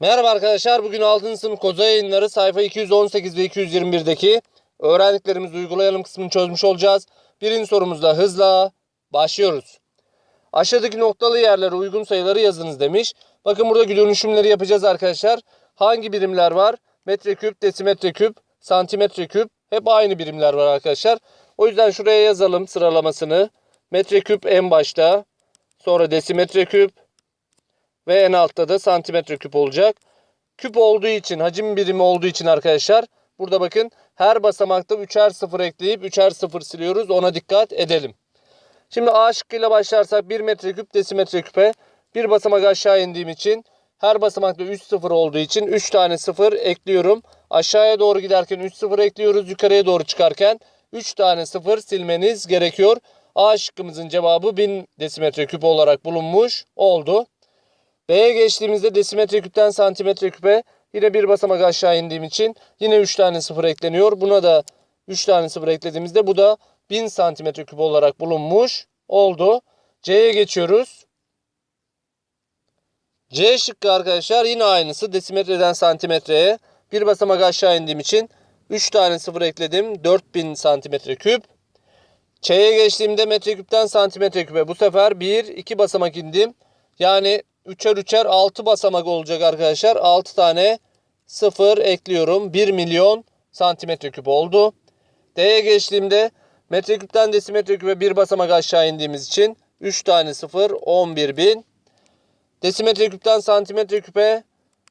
Merhaba arkadaşlar. Bugün 6. sınıf koza yayınları sayfa 218 ve 221'deki öğrendiklerimizi uygulayalım kısmını çözmüş olacağız. Birinci sorumuzda hızla başlıyoruz. Aşağıdaki noktalı yerlere uygun sayıları yazınız demiş. Bakın burada dönüşümleri yapacağız arkadaşlar. Hangi birimler var? Metreküp, desimetreküp, santimetreküp hep aynı birimler var arkadaşlar. O yüzden şuraya yazalım sıralamasını. Metreküp en başta, sonra desimetreküp, ve en altta da santimetre küp olacak. Küp olduğu için, hacim birimi olduğu için arkadaşlar burada bakın her basamakta üçer sıfır ekleyip üçer sıfır siliyoruz. Ona dikkat edelim. Şimdi A şıkkıyla başlarsak 1 metreküp desimetre küpe bir basamak aşağı indiğim için her basamakta 3 sıfır olduğu için 3 tane sıfır ekliyorum. Aşağıya doğru giderken 3 sıfır ekliyoruz. Yukarıya doğru çıkarken 3 tane sıfır silmeniz gerekiyor. A şıkkımızın cevabı 1000 desimetre küp olarak bulunmuş oldu. B'ye geçtiğimizde desimetre küpten santimetre küpe yine bir basamak aşağı indiğim için yine 3 tane sıfır ekleniyor. Buna da 3 tane sıfır eklediğimizde bu da 1000 santimetre küp olarak bulunmuş oldu. C'ye geçiyoruz. C şıkkı arkadaşlar yine aynısı desimetreden santimetreye bir basamak aşağı indiğim için 3 tane sıfır ekledim. 4000 santimetre küp. Ç'ye geçtiğimde metreküpten santimetre küpe bu sefer 1 2 basamak indim. Yani üçer üçer 6 basamak olacak arkadaşlar. 6 tane 0 ekliyorum. 1 milyon santimetre küp oldu. D'ye geçtiğimde metreküpten desimetre küpe bir basamak aşağı indiğimiz için 3 tane 0 11 bin. Desimetre küpten santimetre küpe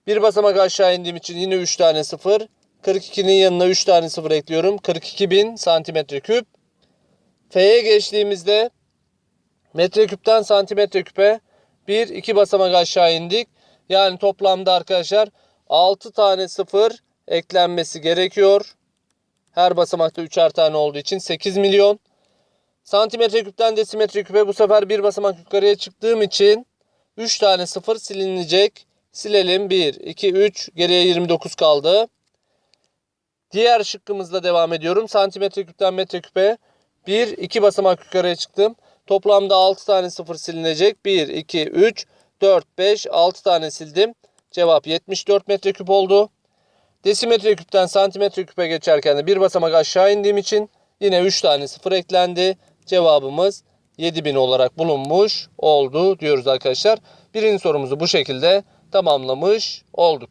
bir basamak aşağı indiğim için yine 3 tane 0. 42'nin yanına 3 tane 0 ekliyorum. 42 bin santimetre küp. F'ye geçtiğimizde metreküpten santimetre küpe 1 2 basamak aşağı indik. Yani toplamda arkadaşlar 6 tane 0 eklenmesi gerekiyor. Her basamakta 3'er tane olduğu için 8 milyon. Santimetre küpten desimetre küpe bu sefer bir basamak yukarıya çıktığım için 3 tane 0 silinecek. Silelim 1 2 3 geriye 29 kaldı. Diğer şıkkımızla devam ediyorum. Santimetre küpten metre küpe 1 2 basamak yukarıya çıktım. Toplamda 6 tane 0 silinecek. 1, 2, 3, 4, 5, 6 tane sildim. Cevap 74 metreküp oldu. Desimetre küpten santimetre küpe geçerken de bir basamak aşağı indiğim için yine 3 tane 0 eklendi. Cevabımız 7000 olarak bulunmuş oldu diyoruz arkadaşlar. Birinci sorumuzu bu şekilde tamamlamış olduk.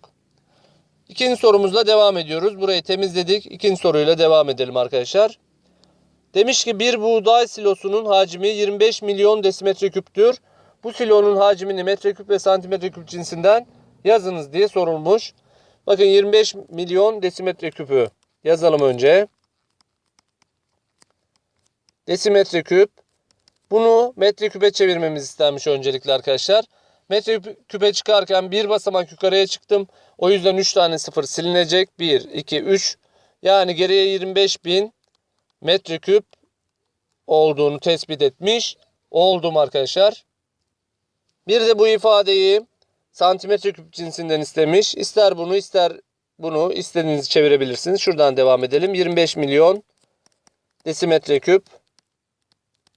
İkinci sorumuzla devam ediyoruz. Burayı temizledik. İkinci soruyla devam edelim arkadaşlar. Demiş ki bir buğday silosunun hacmi 25 milyon desimetre küptür. Bu silonun hacmini metreküp ve santimetre küp cinsinden yazınız diye sorulmuş. Bakın 25 milyon desimetre küpü yazalım önce. Desimetre küp. Bunu metre küpe çevirmemiz istenmiş öncelikle arkadaşlar. Metre küpe çıkarken bir basamak yukarıya çıktım. O yüzden 3 tane sıfır silinecek. 1, 2, 3. Yani geriye 25 bin metreküp olduğunu tespit etmiş oldum arkadaşlar. Bir de bu ifadeyi santimetre küp cinsinden istemiş. İster bunu ister bunu istediğinizi çevirebilirsiniz. Şuradan devam edelim. 25 milyon desimetre küp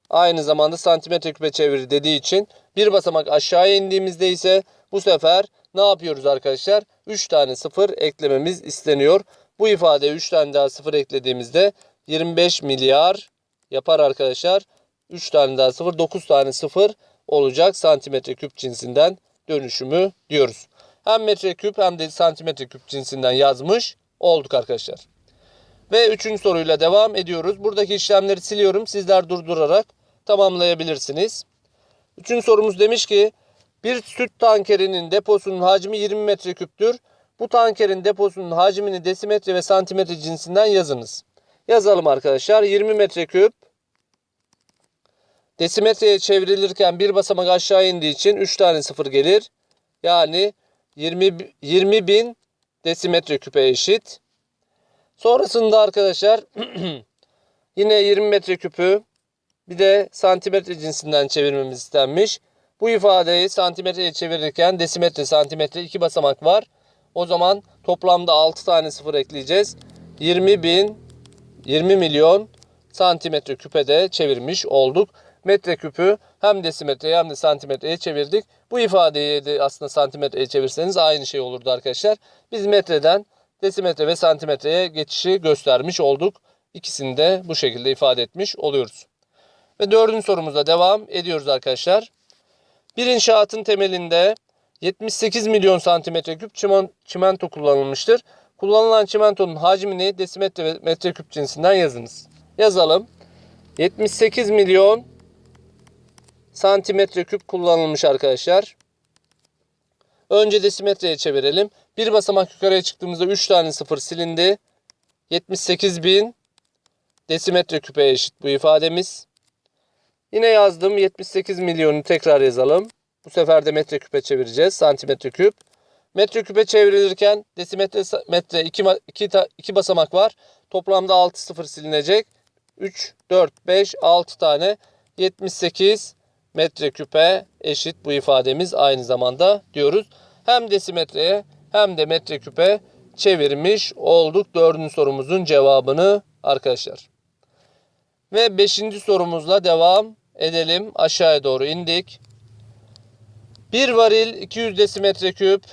aynı zamanda santimetre küpe çevir dediği için bir basamak aşağıya indiğimizde ise bu sefer ne yapıyoruz arkadaşlar? 3 tane sıfır eklememiz isteniyor. Bu ifadeye 3 tane daha sıfır eklediğimizde 25 milyar yapar arkadaşlar. 3 tane daha 0 9 tane 0 olacak santimetre küp cinsinden dönüşümü diyoruz. Hem metre küp hem de santimetre küp cinsinden yazmış olduk arkadaşlar. Ve üçüncü soruyla devam ediyoruz. Buradaki işlemleri siliyorum. Sizler durdurarak tamamlayabilirsiniz. Üçüncü sorumuz demiş ki bir süt tankerinin deposunun hacmi 20 metreküptür. Bu tankerin deposunun hacmini desimetre ve santimetre cinsinden yazınız. Yazalım arkadaşlar. 20 metreküp desimetreye çevrilirken bir basamak aşağı indiği için 3 tane sıfır gelir. Yani 20, 20 bin desimetre küpe eşit. Sonrasında arkadaşlar yine 20 metreküpü bir de santimetre cinsinden çevirmemiz istenmiş. Bu ifadeyi santimetreye çevirirken desimetre santimetre iki basamak var. O zaman toplamda 6 tane sıfır ekleyeceğiz. 20 bin 20 milyon santimetre küpede çevirmiş olduk. metreküpü hem desimetreye hem de santimetreye çevirdik. Bu ifadeyi de aslında santimetreye çevirseniz aynı şey olurdu arkadaşlar. Biz metreden desimetre ve santimetreye geçişi göstermiş olduk. İkisini de bu şekilde ifade etmiş oluyoruz. Ve dördüncü sorumuzla devam ediyoruz arkadaşlar. Bir inşaatın temelinde 78 milyon santimetre küp çimen- çimento kullanılmıştır. Kullanılan çimentonun hacmini desimetre ve metreküp cinsinden yazınız. Yazalım. 78 milyon santimetre küp kullanılmış arkadaşlar. Önce desimetreye çevirelim. Bir basamak yukarıya çıktığımızda 3 tane sıfır silindi. 78 bin desimetre küpe eşit bu ifademiz. Yine yazdım 78 milyonu tekrar yazalım. Bu sefer de metreküpe çevireceğiz. Santimetre küp. Metreküpe çevrilirken desimetre metre 2 2 2 basamak var. Toplamda 6 sıfır silinecek. 3 4 5 6 tane 78 metreküpe eşit bu ifademiz aynı zamanda diyoruz. Hem desimetreye hem de metreküpe çevirmiş olduk dördüncü sorumuzun cevabını arkadaşlar. Ve beşinci sorumuzla devam edelim. Aşağıya doğru indik. Bir varil 200 desimetre küp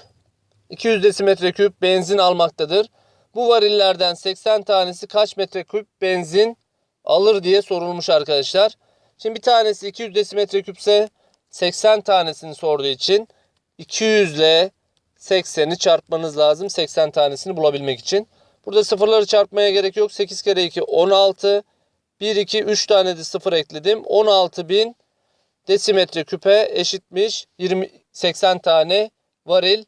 200 desimetre küp benzin almaktadır. Bu varillerden 80 tanesi kaç metreküp benzin alır diye sorulmuş arkadaşlar. Şimdi bir tanesi 200 desimetre küpse 80 tanesini sorduğu için 200 ile 80'i çarpmanız lazım 80 tanesini bulabilmek için. Burada sıfırları çarpmaya gerek yok. 8 kere 2 16. 1, 2, 3 tane de sıfır ekledim. 16.000 desimetre küpe eşitmiş 20, 80 tane varil.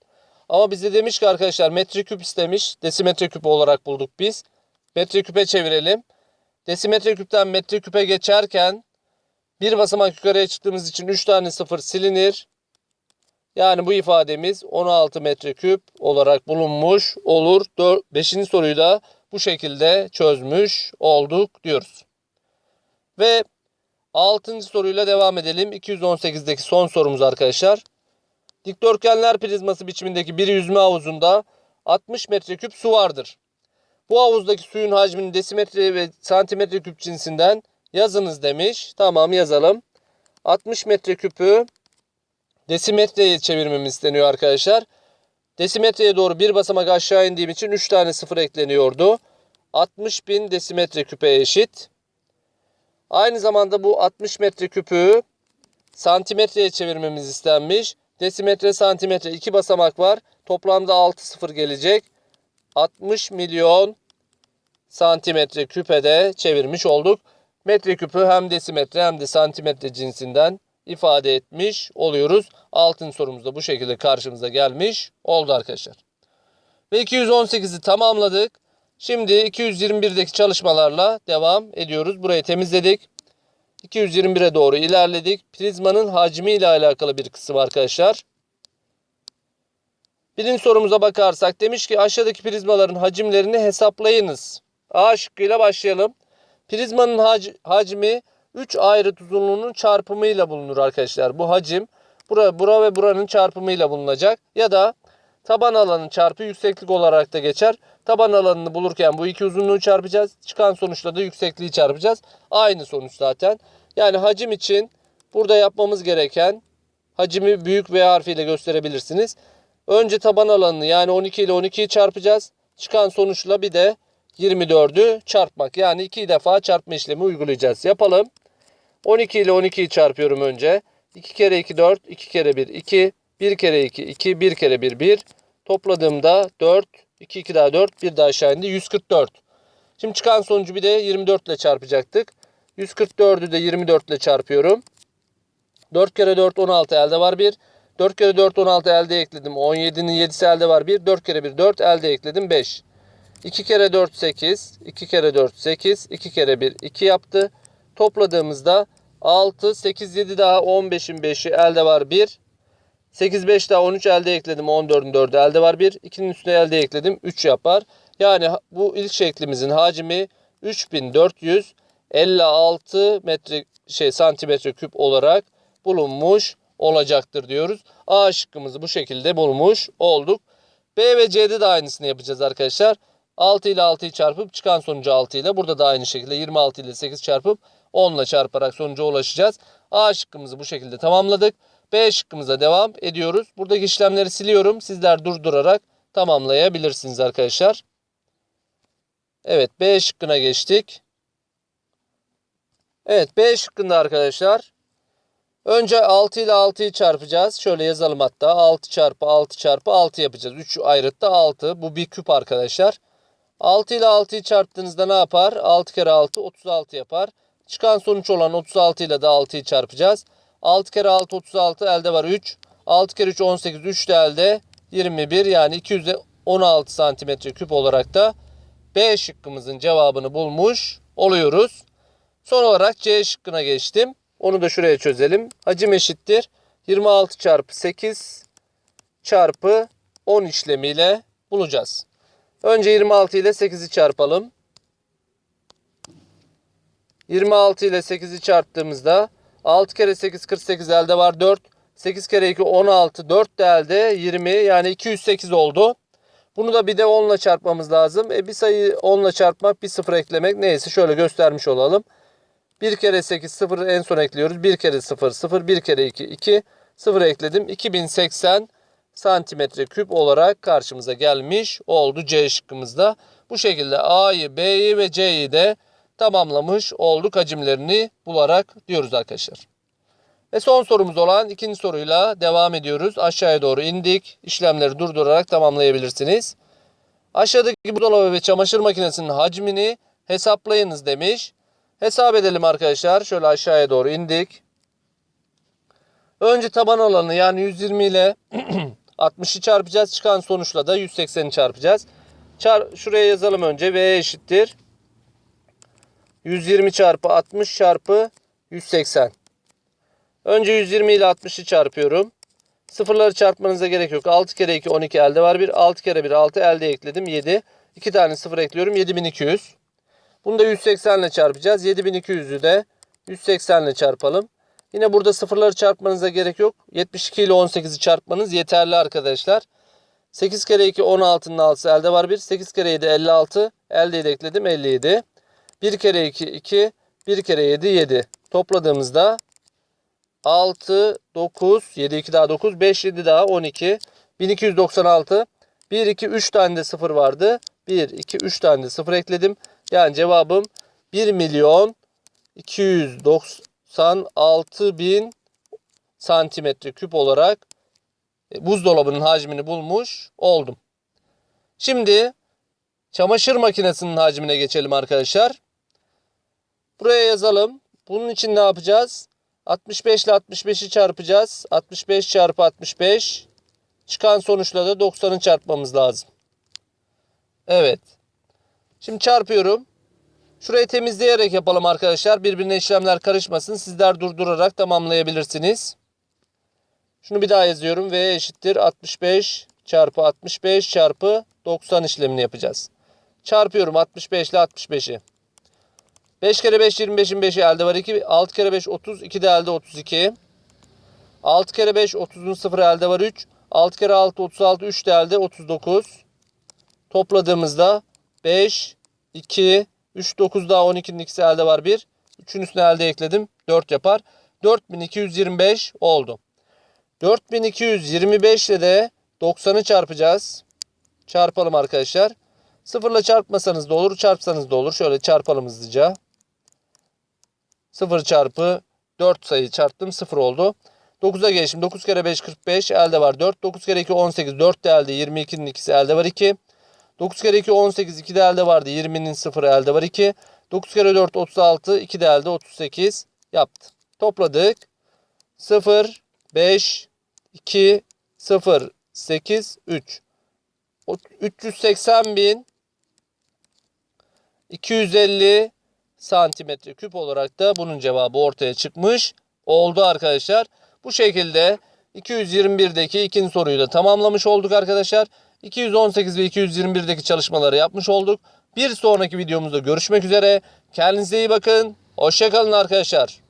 Ama bize demiş ki arkadaşlar metreküp istemiş. Desimetre küp olarak bulduk biz. Metreküpe çevirelim. Desimetre küpten metreküpe geçerken bir basamak yukarıya çıktığımız için 3 tane sıfır silinir. Yani bu ifademiz 16 metreküp olarak bulunmuş olur. 5. soruyu da bu şekilde çözmüş olduk diyoruz. Ve 6. soruyla devam edelim. 218'deki son sorumuz arkadaşlar. Dikdörtgenler prizması biçimindeki bir yüzme havuzunda 60 metreküp su vardır. Bu havuzdaki suyun hacmini desimetre ve santimetre küp cinsinden yazınız demiş. Tamam yazalım. 60 metreküpü desimetreye çevirmemiz isteniyor arkadaşlar. Desimetreye doğru bir basamak aşağı indiğim için 3 tane sıfır ekleniyordu. 60 bin desimetre küpe eşit. Aynı zamanda bu 60 metre küpü santimetreye çevirmemiz istenmiş. Desimetre santimetre iki basamak var. Toplamda 6 sıfır gelecek. 60 milyon santimetre küpede çevirmiş olduk. Metre küpü hem desimetre hem de santimetre cinsinden ifade etmiş oluyoruz. Altın sorumuz da bu şekilde karşımıza gelmiş oldu arkadaşlar. Ve 218'i tamamladık. Şimdi 221'deki çalışmalarla devam ediyoruz. Burayı temizledik. 221'e doğru ilerledik. Prizmanın hacmi ile alakalı bir kısım arkadaşlar. Birinci sorumuza bakarsak demiş ki aşağıdaki prizmaların hacimlerini hesaplayınız. A şıkkıyla başlayalım. Prizmanın hac- hacmi 3 ayrıt uzunluğunun çarpımıyla bulunur arkadaşlar. Bu hacim bura, bura ve buranın çarpımıyla bulunacak. Ya da taban alanı çarpı yükseklik olarak da geçer. Taban alanını bulurken bu iki uzunluğu çarpacağız. Çıkan sonuçla da yüksekliği çarpacağız. Aynı sonuç zaten. Yani hacim için burada yapmamız gereken hacimi büyük V harfiyle gösterebilirsiniz. Önce taban alanını yani 12 ile 12'yi çarpacağız. Çıkan sonuçla bir de 24'ü çarpmak. Yani iki defa çarpma işlemi uygulayacağız. Yapalım. 12 ile 12'yi çarpıyorum önce. 2 kere 2 4, 2 kere 1 2, 1 kere 2 2, 1 kere 1 1. Topladığımda 4, 2 2 daha 4, 1 daha aşağı indi 144. Şimdi çıkan sonucu bir de 24 ile çarpacaktık. 144'ü de 24 ile çarpıyorum. 4 kere 4 16 elde var 1. 4 kere 4 16 elde ekledim. 17'nin 7'si elde var 1. 4 kere 1 4 elde ekledim 5. 2 kere 4 8. 2 kere 4 8. 2 kere 1 2 yaptı. Topladığımızda 6 8 7 daha 15'in 5'i elde var 1. 8 5 daha 13 elde ekledim. 14'ün 4'ü elde var 1. 2'nin üstüne elde ekledim. 3 yapar. Yani bu ilk şeklimizin hacmi 3456 metre şey santimetre küp olarak bulunmuş olacaktır diyoruz. A şıkkımızı bu şekilde bulmuş olduk. B ve C'de de aynısını yapacağız arkadaşlar. 6 ile 6'yı çarpıp çıkan sonucu 6 ile burada da aynı şekilde 26 ile 8 çarpıp 10 ile çarparak sonuca ulaşacağız. A şıkkımızı bu şekilde tamamladık. B şıkkımıza devam ediyoruz. Buradaki işlemleri siliyorum. Sizler durdurarak tamamlayabilirsiniz arkadaşlar. Evet B şıkkına geçtik. Evet B şıkkında arkadaşlar. Önce 6 ile 6'yı çarpacağız. Şöyle yazalım hatta. 6 çarpı 6 çarpı 6 yapacağız. 3 ayrıtta 6. Bu bir küp arkadaşlar. 6 ile 6'yı çarptığınızda ne yapar? 6 kere 6 36 yapar. Çıkan sonuç olan 36 ile de 6'yı çarpacağız. 6 kere 6 36 elde var 3. 6 kere 3 18 3 de elde 21 yani 216 santimetre küp olarak da B şıkkımızın cevabını bulmuş oluyoruz. Son olarak C şıkkına geçtim. Onu da şuraya çözelim. Hacim eşittir. 26 çarpı 8 çarpı 10 işlemiyle bulacağız. Önce 26 ile 8'i çarpalım. 26 ile 8'i çarptığımızda 6 kere 8 48 elde var 4. 8 kere 2 16 4 de elde 20 yani 208 oldu. Bunu da bir de 10 ile çarpmamız lazım. E bir sayı 10 ile çarpmak bir sıfır eklemek neyse şöyle göstermiş olalım. 1 kere 8 0 en son ekliyoruz. 1 kere 0 0 1 kere 2 2 0 ekledim. 2080 santimetre küp olarak karşımıza gelmiş oldu C şıkkımızda. Bu şekilde A'yı, B'yi ve C'yi de tamamlamış olduk hacimlerini bularak diyoruz arkadaşlar. Ve son sorumuz olan ikinci soruyla devam ediyoruz. Aşağıya doğru indik. İşlemleri durdurarak tamamlayabilirsiniz. Aşağıdaki buzdolabı ve çamaşır makinesinin hacmini hesaplayınız demiş. Hesap edelim arkadaşlar. Şöyle aşağıya doğru indik. Önce taban alanı yani 120 ile 60'ı çarpacağız. Çıkan sonuçla da 180'i çarpacağız. Çar şuraya yazalım önce. V eşittir. 120 çarpı 60 çarpı 180. Önce 120 ile 60'ı çarpıyorum. Sıfırları çarpmanıza gerek yok. 6 kere 2 12 elde var. 1 6 kere 1 6 elde ekledim 7. 2 tane sıfır ekliyorum 7200. Bunu da 180 ile çarpacağız. 7200'ü de 180 ile çarpalım. Yine burada sıfırları çarpmanıza gerek yok. 72 ile 18'i çarpmanız yeterli arkadaşlar. 8 kere 2 16'nın 6'sı elde var 1. 8 kere 7 56. Elde de ekledim 57. 1 kere 2 2. 1 kere 7 7. Topladığımızda 6 9 7 2 daha 9 5 7 daha 12 1296 1 2 3 tane de sıfır vardı. 1 2 3 tane de sıfır ekledim. Yani cevabım 1 milyon 296 bin santimetre küp olarak e, buzdolabının hacmini bulmuş oldum. Şimdi çamaşır makinesinin hacmine geçelim arkadaşlar. Buraya yazalım. Bunun için ne yapacağız? 65 ile 65'i çarpacağız. 65 çarpı 65 çıkan sonuçla da 90'ı çarpmamız lazım. Evet. Şimdi çarpıyorum. Şurayı temizleyerek yapalım arkadaşlar. Birbirine işlemler karışmasın. Sizler durdurarak tamamlayabilirsiniz. Şunu bir daha yazıyorum. V eşittir 65 çarpı 65 çarpı 90 işlemini yapacağız. Çarpıyorum 65 ile 65'i. 5 kere 5 25'in 5'i elde var 2. 6 kere 5 30. 2 de elde 32. 6 kere 5 30'un 0 elde var 3. 6 kere 6 36. 3 de elde 39. Topladığımızda 5, 2, 3, 9 daha 12'nin ikisi elde var 1. 3'ün üstüne elde ekledim. 4 yapar. 4225 oldu. 4225 ile de 90'ı çarpacağız. Çarpalım arkadaşlar. Sıfırla çarpmasanız da olur, çarpsanız da olur. Şöyle çarpalım hızlıca. 0 çarpı 4 sayı çarptım 0 oldu. 9'a geçtim. 9 kere 5 45 elde var 4. 9 kere 2 18 4 de elde 22'nin ikisi elde var 2. 9 kere 2 18 2 de elde vardı 20'nin 0 elde var 2. 9 kere 4 36 2 de elde 38 yaptı. Topladık. 0 5 2 0 8 3 380 bin 250 santimetre küp olarak da bunun cevabı ortaya çıkmış oldu arkadaşlar. Bu şekilde 221'deki ikinci soruyu da tamamlamış olduk arkadaşlar. 218 ve 221'deki çalışmaları yapmış olduk. Bir sonraki videomuzda görüşmek üzere. Kendinize iyi bakın. Hoşçakalın arkadaşlar.